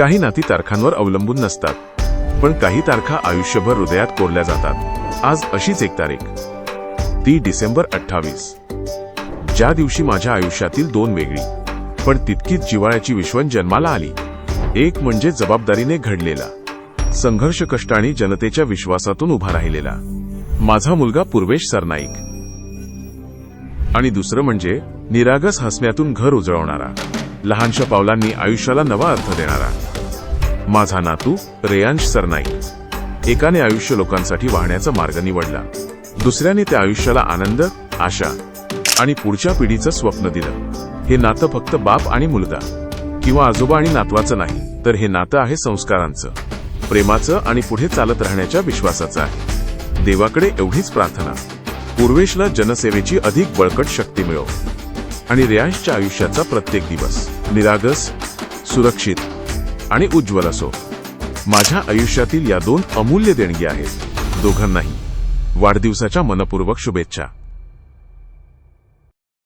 काही नाती तारखांवर अवलंबून नसतात पण काही तारखा आयुष्यभर हृदयात कोरल्या जातात. आज अशीच एक तारीख. ती डिसेंबर अठ्ठावीस. ज्या दिवशी माझ्या आयुष्यातील दोन वेगळी पण तितकीच जिव्हाळ्याची विश्वन जन्माला आली. एक म्हणजे जबाबदारीने घडलेला संघर्ष कष्ट आणि जनतेच्या विश्वासातून उभा राहिलेला. माझा मुलगा पूर्वेश सरनाईक. आणि दुसरं म्हणजे निरागस हसण्यातून घर उजळवणारा. लहानशा पावलांनी आयुष्याला नवा अर्थ देणारा. माझा नातू रेयांश सरनाईक एकाने आयुष्य लोकांसाठी वाहण्याचा मार्ग निवडला. दुसऱ्याने त्या आयुष्याला आनंद आशा आणि पुढच्या पिढीचं स्वप्न दिलं. हे नातं फक्त बाप आणि मुलगा किंवा आजोबा आणि नातवाचं नाही तर हे नातं आहे संस्कारांचं. प्रेमाचं आणि पुढे चालत राहण्याच्या विश्वासाचं आहे. देवाकडे एवढीच प्रार्थना. पूर्वेशला जनसेवेची अधिक बळकट शक्ती मिळो. आणि रेयांशच्या आयुष्याचा प्रत्येक दिवस. निरागस सुरक्षित आणि उज्ज्वल असो. माझ्या आयुष्यातील या दोन अमूल्य देणगी आहेत. दोघांनाही. वाढदिवसाच्या मनपूर्वक शुभेच्छा.